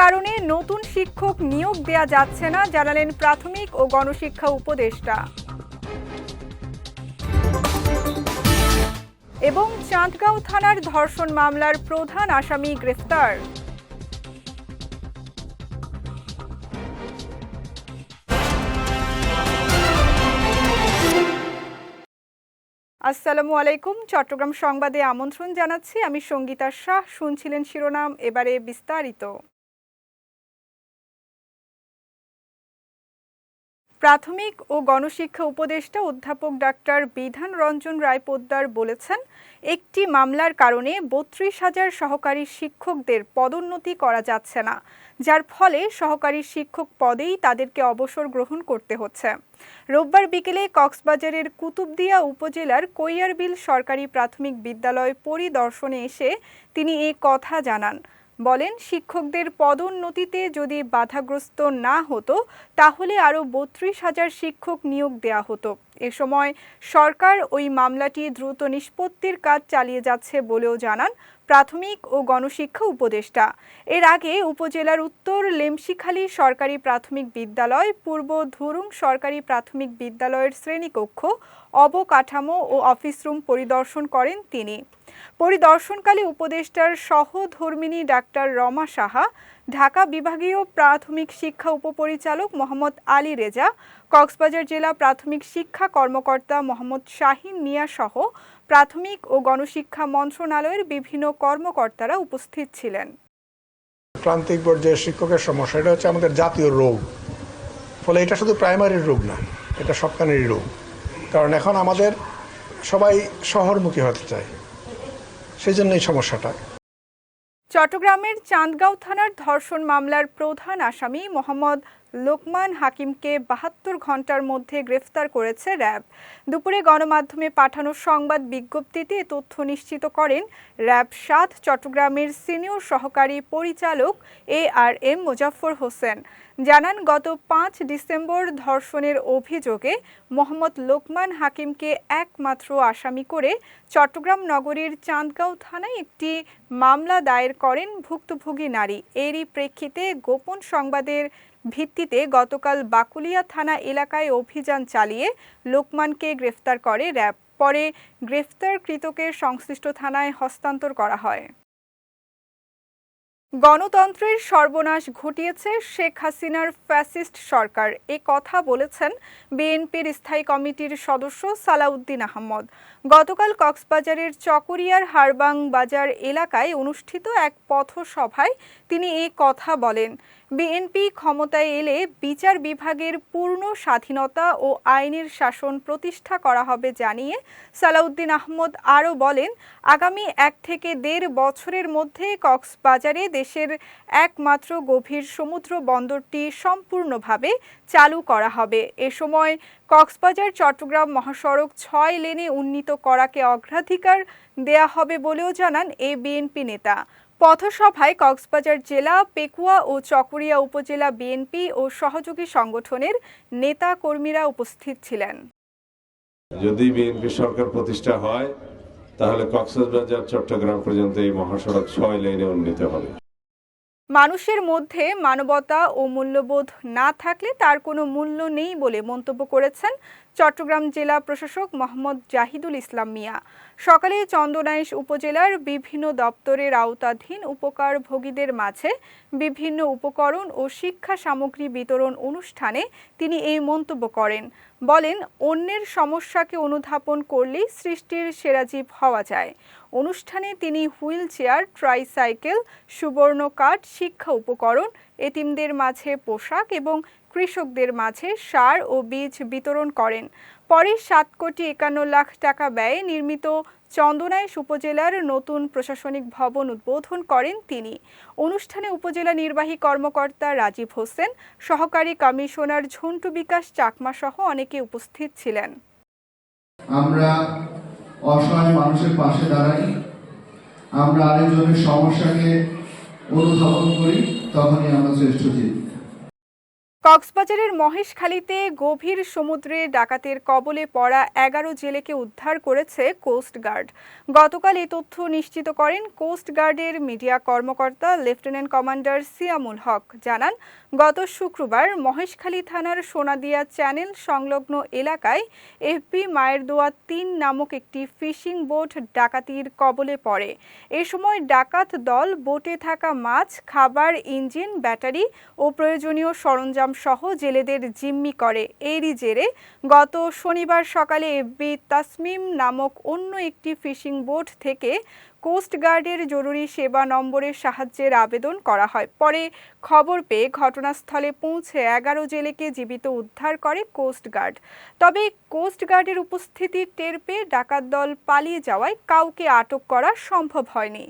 কারণে নতুন শিক্ষক নিয়োগ দেয়া যাচ্ছে না, জানালেন প্রাথমিক ও গণশিক্ষা উপদেষ্টা। এবং চাঁদগাঁও থানার ধর্ষণ মামলার প্রধান আসামি গ্রেফতার। আসসালামু আলাইকুম, চট্টগ্রাম সংবাদে আমন্ত্রণ জানাচ্ছি, আমি সঙ্গীতা শাহ, শুনছিলেন শিরোনাম, এবারে বিস্তারিত। প্রাথমিক ও গণশিক্ষা উপদেষ্টা অধ্যাপক ডাক্তার বিধান রঞ্জন রায় পোদ্দার বলেছেন, একটি মামলার কারণে বত্রিশ হাজার সহকারী শিক্ষকদের পদোন্নতি করা যাচ্ছে না, যার ফলে সহকারী শিক্ষক পদেই তাদেরকে অবসর গ্রহণ করতে হচ্ছে। রোববার বিকেলে কক্সবাজারের কুতুবদিয়া উপজেলার কৈয়ারবিল সরকারি প্রাথমিক বিদ্যালয় পরিদর্শনে এসে তিনি এ কথা জানান। বলেন, শিক্ষকদের পদোন্নতিতে যদি বাধাগ্রস্ত না হতো, তাহলে আরও বত্রিশ হাজার শিক্ষক নিয়োগ দেয়া হতো। এ সময় সরকার ওই মামলাটি দ্রুত নিষ্পত্তির কাজ চালিয়ে যাচ্ছে বলেও জানান প্রাথমিক ও গণশিক্ষা উপদেষ্টা। এর আগে উপজেলার উত্তর লেমশিখালী সরকারি প্রাথমিক বিদ্যালয়, পূর্ব ধুরুং সরকারি প্রাথমিক বিদ্যালয়ের শ্রেণীকক্ষ, অবকাঠামো ও অফিস রুম পরিদর্শন করেন তিনি। পরিদর্শনকালে উপদেষ্টার সহধর্মিনী ডাক্তার রমা সাহা ঢাকা বিভাগীয় প্রাথমিক শিক্ষা উপপরিচালক মোহাম্মদ আলী রেজা, কক্সবাজার জেলা প্রাথমিক শিক্ষা কর্মকর্তা মোহাম্মদ শাহিন মিয়া সহ প্রাথমিক ও গণশিক্ষা মন্ত্রণালয়ের বিভিন্ন কর্মকর্তারা উপস্থিত ছিলেন। প্রান্তিক পর্যায়ে শিক্ষকের সমস্যা এটা হচ্ছে আমাদের জাতীয় রোগ। ফলে এটা শুধু প্রাইমারি রোগ না, এটা সবখানেরই রোগ। কারণ এখন আমাদের সবাই শহরমুখী হতে চায়। সেই জন্য এই সমস্যাটা। চট্টগ্রামের চাঁদগাঁও থানার ধর্ষণ মামলার প্রধান আসামি মোহাম্মদ লোকমান হাকিমকে বাহাত্তর ঘণ্টার মধ্যে গ্রেফতার করেছে র্যাব। দুপুরে গণমাধ্যমে পাঠানো সংবাদ বিজ্ঞপ্তিতে তথ্য নিশ্চিত করেন র্যাব সাত চট্টগ্রামের সিনিয়র সহকারী পরিচালক A R M Muzaffar Hossain. জানান, গত পাঁচ ডিসেম্বর ধর্ষণের অভিযোগে মোহাম্মদ লোকমান হাকিমকে একমাত্র আসামি করে চট্টগ্রাম নগরীর চাঁদগাঁও থানায় একটি মামলা দায়ের করেন ভুক্তভোগী নারী। এরই প্রেক্ষিতে গোপন সংবাদের ভিত্তিতে গতকাল বাকুলিয়া থানা এলাকায় অভিযান চালিয়ে লোকমানকে গ্রেফতার করে র্যাব। পরে গ্রেফতারকৃতকে সংশ্লিষ্ট থানায় হস্তান্তর করা হয়। গণতন্ত্রের সর্বনাশ ঘটিয়েছে শেখ হাসিনার ফ্যাসিস্ট সরকার। এ কথা বলেছেন বিএনপির স্থায়ী কমিটির সদস্য সালাউদ্দিন আহমদ। গতকাল কক্সবাজারের চকরিয়ার হারবাং বাজার এলাকায় অনুষ্ঠিত এক পথসভায় তিনি এ কথা বলেন। বিএনপি ক্ষমতায় এলে বিচার বিভাগের পূর্ণ স্বাধীনতা ও আইনের শাসন প্রতিষ্ঠা করা হবে জানিয়ে সালাউদ্দিন আহমদ আরও বলেন, আগামী এক থেকে দেড় বছরের মধ্যে কক্সবাজারে দেশের একমাত্র গভীর সমুদ্র বন্দরটি সম্পূর্ণভাবে চালু করা হবে। এ সময় কক্সবাজার, চট্টগ্রাম মহাসড়ক ছয় লেনে উন্নীত করাকে অগ্রাধিকার দেয়া হবে বলেও জানান এ বিএনপি নেতা। পথসভায় কক্সবাজার জেলা পেকুয়া ও চকরিয়া উপজেলা বিএনপি ও সহযোগী সংগঠনের নেতা কর্মীরা উপস্থিত ছিলেন। যদি বিএনপি সরকার প্রতিষ্ঠা হয় তাহলে কক্সবাজার চট্টগ্রাম পর্যন্ত এই মহাসড়ক ছয় লেনে উন্নীত হবে। মানুষের মধ্যে মানবতা ও মূল্যবোধ না থাকলে তার কোনো মূল্য নেই বলে মন্তব্য করেছেন চট্টগ্রাম জেলা প্রশাসক মোহাম্মদ জাহিদুল ইসলাম মিয়া। সকালে চন্দনাইশ উপজেলার বিভিন্ন দপ্তরের আওতাধীন উপকারভোগীদের মাঝে বিভিন্ন উপকরণ ও শিক্ষা সামগ্রী বিতরণ অনুষ্ঠানে তিনি এই মন্তব্য করেন। বলেন, অন্যের সমস্যাকে অনুধাবন করলেই সৃষ্টির সেরাজীব হওয়া যায়। অনুষ্ঠানে তিনি হুইল চেয়ার ট্রাইসাইকেল, সুবর্ণ কার্ড শিক্ষা উপকরণ, এতিমদের মাঝে পোশাক এবং কৃষকদের মাঝে সার ও বীজ বিতরণ করেন। পরে সাত কোটি একান্ন লাখ টাকা ব্যয়ে নির্মিত চন্দনাইশ উপজেলার নতুন প্রশাসনিক ভবন উদ্বোধন করেন তিনি। অনুষ্ঠানে উপজেলা নির্বাহী কর্মকর্তা রাজীব হোসেন, সহকারী কমিশনার ঝন্টু বিকাশ চাকমা সহ অনেকে উপস্থিত ছিলেন। আমরা অসহায় মানুষের পাশে দাঁড়াই। আমরা আরেকজনের সমস্যাকে অনুধাবন করি, তখনই আমরা শ্রেষ্ঠ জীব কক্সবাজারের মহেশখালীতে গভীর সমুদ্রে ডাকাতের কবলে পড়া এগারো জেলেকে উদ্ধার করেছে কোস্টগার্ড গতকাল এই তথ্য নিশ্চিত করেন কোস্টগার্ডের মিডিয়া কর্মকর্তা লেফটেন্যান্ট কমান্ডার সিয়ামুল হক। জানান, গত শুক্রবার মহেশখালী থানার সোনাদিয়া চ্যানেল সংলগ্ন এলাকায় এফপি মায়ের দোয়া তিন নামক একটি ফিশিং বোট ডাকাতির কবলে পড়ে। এ সময় ডাকাত দল, বোটে থাকা মাছ, খাবার, ইঞ্জিন, ব্যাটারি ও প্রয়োজনীয় সরঞ্জাম সহ জেলেদের জিম্মি করে। এরই জেরে গত শনিবার সকালে এফবি তাসমিম নামক অন্য একটি ফিশিং বোট থেকে কোস্টগার্ডের জরুরি সেবা নম্বরের সাহায্যের আবেদন করা হয়। পরে খবর পেয়ে ঘটনাস্থলে পৌঁছে এগারো জেলেকে জীবিত উদ্ধার করে কোস্টগার্ড তবে কোস্টগার্ডের উপস্থিতি টের পেয়ে ডাকাত দল পালিয়ে যাওয়ায় কাউকে আটক করা সম্ভব হয়নি।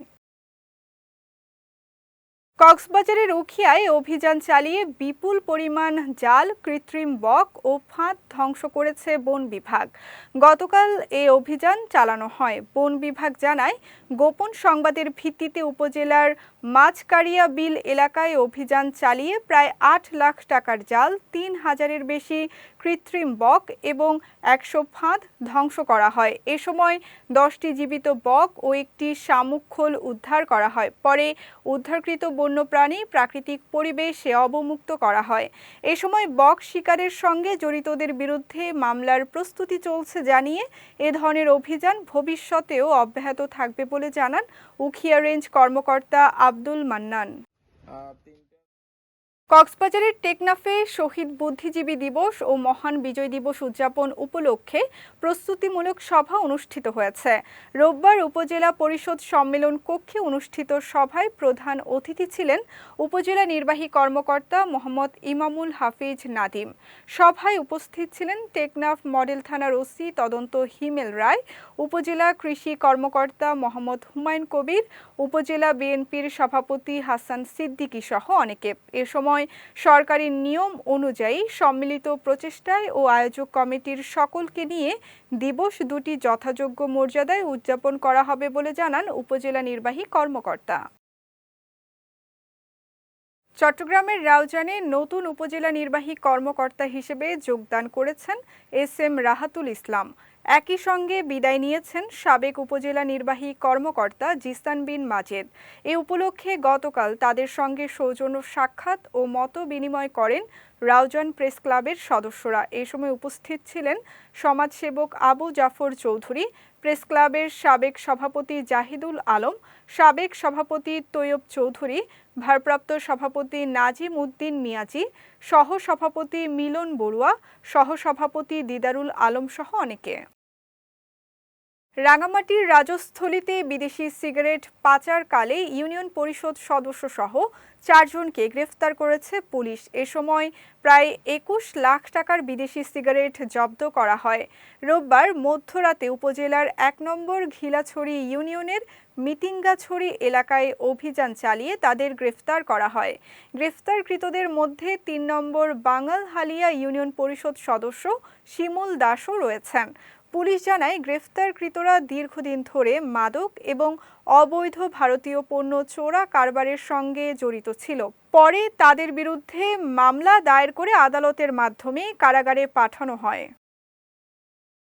কক্সবাজারের উখিয়ায় অভিযান চালিয়ে বিপুল পরিমাণ জাল, কৃত্রিম বক ও ফাঁদ ধ্বংস করেছে বন বিভাগ। গতকাল এ অভিযান চালানো হয়। বন বিভাগ জানায়, গোপন সংবাদের ভিত্তিতে উপজেলার মাছকারিয়া বিল এলাকায় অভিযান চালিয়ে প্রায় আট লাখ টাকার জাল, তিন হাজারের বেশি কৃত্রিম বক এবং একশো ফাঁদ ধ্বংস করা হয়। এ সময় দশটি জীবিত বক ও একটি শামুকখোল উদ্ধার করা হয়। পরে উদ্ধারকৃত বন্যপ্রাণী প্রাকৃতিক পরিবেশে অবমুক্ত করা হয়। এ সময় বক শিকারের সঙ্গে জড়িতদের বিরুদ্ধে মামলার প্রস্তুতি চলছে জানিয়ে এ ধরনের অভিযান ভবিষ্যতেও অব্যাহত থাকবে বলে জানান উখিয়া রেঞ্জ কর্মকর্তা আব্দুল মান্নান। কক্সবাজারের টেকনাফে শহীদ বুদ্ধিজীবী দিবস ও মহান বিজয় দিবস উদযাপন উপলক্ষে প্রস্তুতিমূলক সভা অনুষ্ঠিত হয়েছে। রোববার উপজেলা পরিষদ সম্মেলন কক্ষে অনুষ্ঠিত সভায় প্রধান অতিথি ছিলেন উপজেলা নির্বাহী কর্মকর্তা মোহাম্মদ ইমামুল হাফিজ নাদিম। সভায় উপস্থিত ছিলেন টেকনাফ মডেল থানার ওসি তদন্ত হিমেল রায়, উপজেলা কৃষি কর্মকর্তা মোহাম্মদ হুমায়ুন কবির, উপজেলা বিএনপির সভাপতি হাসান সিদ্দিকী সহ অনেকে। এ সময় সরকারি নিয়ম অনুযায়ী সম্মিলিত প্রচেষ্টায় ও আয়োজক কমিটির সকলকে নিয়ে দিবস দুটি যথাযোগ্য মর্যাদায় উদযাপন করা হবে বলে জানান উপজেলা নির্বাহী কর্মকর্তা। চট্টগ্রামের রাউজানে নতুন উপজেলা নির্বাহী কর্মকর্তা হিসেবে যোগদান করেছেন এস এম রাহাতুল ইসলাম। একই সঙ্গে বিদায় নিয়েছেন সাবেক উপজেলা নির্বাহী কর্মকর্তা জিস্তান বিন মাজেদ। এ উপলক্ষে গতকাল তাদের সঙ্গে সৌজন্য সাক্ষাৎ ও মত বিনিময় করেন রাউজান প্রেস ক্লাবের সদস্যরা। এ সময় উপস্থিত ছিলেন সমাজসেবক আবু জাফর চৌধুরী, প্রেস ক্লাবের সাবেক সভাপতি জাহিদুল আলম, সাবেক সভাপতি তৈয়ব চৌধুরী, ভারপ্রাপ্ত সভাপতি নাজিম উদ্দিন মিয়াজি সহ সভাপতি মিলন বড়ুয়া সহ সভাপতি দিদারুল আলম সহ অনেকে। রাঙামাটির রাজস্থলীতে বিদেশি সিগারেট পাচারকালে ইউনিয়ন পরিষদ সদস্য সহ চারজনকে গ্রেফতার করেছে পুলিশ। এ সময় প্রায় একুশ লাখ টাকার বিদেশি সিগারেট জব্দ করা হয়। রোববার মধ্যরাতে উপজেলার এক নম্বর ঘিলাছড়ি ইউনিয়নের মিতিঙ্গাছড়ি এলাকায় অভিযান চালিয়ে তাদের গ্রেফতার করা হয়। গ্রেফতারকৃতদের মধ্যে তিন নম্বর বাঙালহালিয়া ইউনিয়ন পরিষদ সদস্য শিমুল দাসও রয়েছেন। পুলিশ জানায় গ্রেফতারকৃতরা দীর্ঘদিন ধরে মাদক এবং অবৈধ ভারতীয় পণ্য চোরা কারবারের সঙ্গে জড়িত ছিল। পরে তাদের বিরুদ্ধে মামলা দায়ের করে আদালতের মাধ্যমে কারাগারে পাঠানো হয়।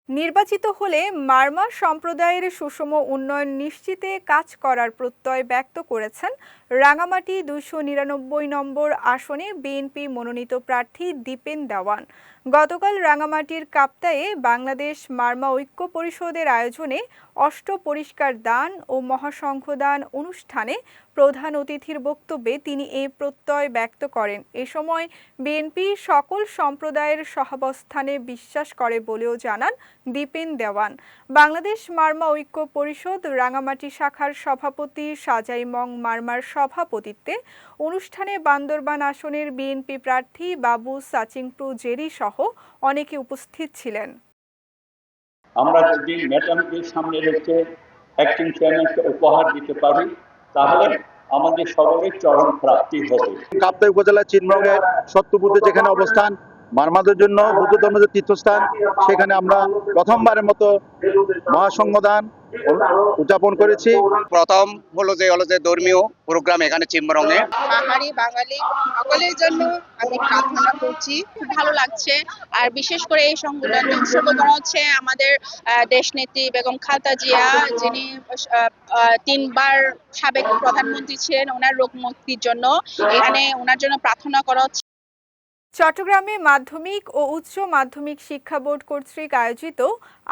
নির্বাচিত হলে মারমা সম্প্রদায়ের সুষম উন্নয়ন নিশ্চিতে কাজ করার প্রত্যয় ব্যক্ত করেছেন রাঙামাটি দুশো নিরানব্বই নম্বর আসনে বিএনপি মনোনীত প্রার্থী দীপেন দেওয়ান। গতকাল রাঙামাটির কাপ্তায়ে বাংলাদেশ মার্মা ঐক্য পরিষদের আয়োজনে অষ্ট পরিষ্কার দান ও মহাসংঘদান অনুষ্ঠানে প্রধান অতিথির বক্তব্যে তিনি এই প্রত্যয় ব্যক্ত করেন। এ সময় বিএনপি সকল সম্প্রদায়ের সহাবস্থানে বিশ্বাস করে বলেও জানান দীপেন দেওয়ান। বাংলাদেশ মার্মা ঐক্য পরিষদ রাঙামাটি শাখার সভাপতি সাজাইমং মারমার সভাপতিত্বে অনুষ্ঠানে বান্দরবান আসনের বিএনপি প্রার্থী বাবু সাচিংপ্রু জেরি সহ অনেকে উপস্থিত ছিলেন। আমরা যদি ম্যাডামকে সামনে রেখে অ্যাক্টিং চেয়ারম্যানকে উপহার দিতে পারি তাহলে আমাদের সকলের চরম প্রাপ্তি হবে। কাপ্তাই উপজেলা চিনমঙ্গের সত্যপুরতে যেখানে অবস্থান মারমাদের জন্য বৌদ্ধ ধর্মের যে তীর্থস্থান সেখানে আমরা প্রথমবারের মতো মহাসংঘদান উদযাপন করেছি। প্রথম হলো যে হলো যে ধর্মীয় প্রোগ্রাম এখানে চিম্বরঙে পাহাড়ি বাঙালি সকলের জন্য আমি প্রার্থনা করছি। খুব ভালো লাগছে। আর বিশেষ করে এই সংগঠনটি উৎসর্গতম হচ্ছে আমাদের আহ, দেশনেত্রী বেগম খালতা জিয়া যিনি আহ, আহ, তিনবার সাবেক প্রধানমন্ত্রী ছিলেন ওনার রোগ মুক্তির জন্য। এখানে ওনার জন্য প্রার্থনা করা হচ্ছে। চট্টগ্রামে মাধ্যমিক ও উচ্চ মাধ্যমিক শিক্ষা বোর্ড কর্তৃক আয়োজিত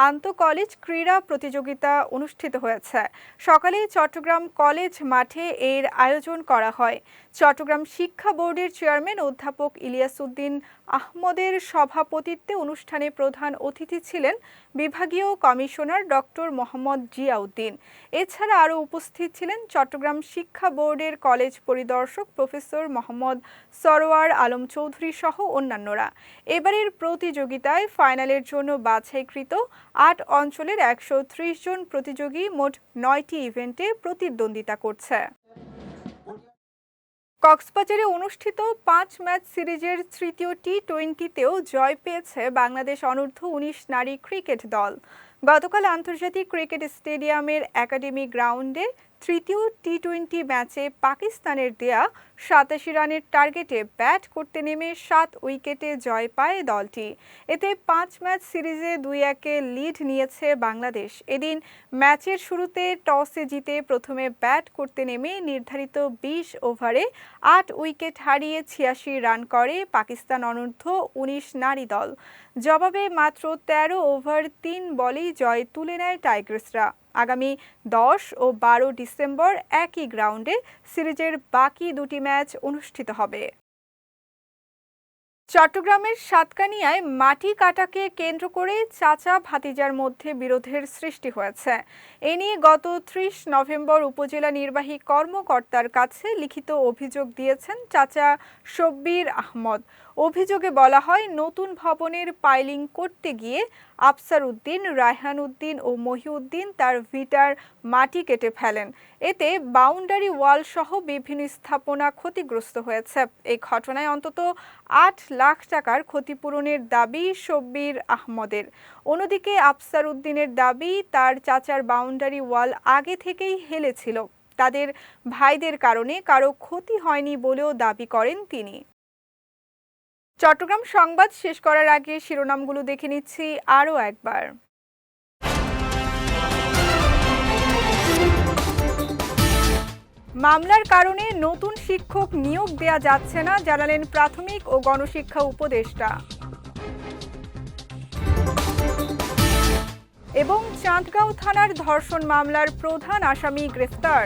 আন্তঃকলেজ ক্রীড়া প্রতিযোগিতা অনুষ্ঠিত হয়েছে। সকালে চট্টগ্রাম কলেজ মাঠে এর আয়োজন করা হয়। চট্টগ্রাম শিক্ষা বোর্ডের চেয়ারম্যান অধ্যাপক ইলিয়াস উদ্দিন আহমদের সভাপতিত্বে অনুষ্ঠানে প্রধান অতিথি ছিলেন বিভাগীয় কমিশনার ডক্টর মোহাম্মদ জিয়াউদ্দিন। এছাড়া আরও উপস্থিত ছিলেন চট্টগ্রাম শিক্ষা বোর্ডের কলেজ পরিদর্শক প্রফেসর মোহাম্মদ সরোয়ার আলম চৌধুরী সহ অন্যান্যরা। এবারের প্রতিযোগিতায় ফাইনালের জন্য বাছাইকৃত আট অঞ্চলের একশো ত্রিশ জন প্রতিযোগী মোট নয়টি ইভেন্টে প্রতিদ্বন্দ্বিতা করছে। কক্সবাজারে অনুষ্ঠিত পাঁচ ম্যাচ সিরিজের তৃতীয় টি টোয়েন্টিতেও জয় পেয়েছে বাংলাদেশ অনূর্ধ্ব উনিশ নারী ক্রিকেট দল। গতকাল আন্তর্জাতিক ক্রিকেট স্টেডিয়ামের একাডেমি গ্রাউন্ডে তৃতীয় টি টোয়েন্টি ম্যাচে পাকিস্তানের দেয়া সাতাশি রানের টার্গেটে ব্যাট করতে নেমে সাত উইকেটে জয় পায় দলটি। এতে পাঁচ ম্যাচ সিরিজে দুই একে লিড নিয়েছে বাংলাদেশ। এদিন ম্যাচের শুরুতে টসে জিতে প্রথমে ব্যাট করতে নেমে নির্ধারিত বিশ ওভারে আট উইকেট হারিয়ে ছিয়াশি রান করে পাকিস্তান অনূর্ধ্ব উনিশ নারী দল। জবাবে মাত্র তেরো ওভার তিন বলেই জয় তুলে নেয় টাইগার্সরা। আগামী দশ ও বারো ডিসেম্বর একই গ্রাউন্ডে সিরিজের বাকি দুটি ম্যাচ অনুষ্ঠিত হবে। চট্টগ্রামের সাতকানিয়ায় মাটি কাটাকে কেন্দ্র করে চাচা ভাতিজার মধ্যে বিরোধের সৃষ্টি হয়েছে। এ নিয়ে গত ত্রিশ নভেম্বর উপজেলা নির্বাহী কর্মকর্তার কাছে লিখিত অভিযোগ দিয়েছেন চাচা শব্বির আহমদ। অভিযোগে বলা হয়, নতুন ভবনের পাইলিং করতে গিয়ে আফসার উদ্দিন রায়হান উদ্দিন ও মহিউদ্দিন তার ভিটার মাটি কেটে ফেলেন। এতে বাউন্ডারি ওয়াল সহ বিভিন্ন স্থাপনা ক্ষতিগ্রস্ত হয়েছে। এই ঘটনায় অন্তত আট লাখ টাকার ক্ষতিপূরণের দাবি শব্বির আহমদের। অন্যদিকে আফসার উদ্দিনের দাবি, তার চাচার বাউন্ডারি ওয়াল আগে থেকেই হেলেছিল তাদের ভাইদের কারণে কারও ক্ষতি হয়নি বলেও দাবি করেন তিনি। চট্টগ্রাম সংবাদ শেষ করার আগে শিরোনামগুলো দেখে নিচ্ছি আরও একবার। মামলার কারণে নতুন শিক্ষক নিয়োগ দেয়া যাচ্ছে না, জানালেন প্রাথমিক ও গণশিক্ষা উপদেষ্টা। এবং চাঁদগাঁও থানার ধর্ষণ মামলার প্রধান আসামি গ্রেফতার।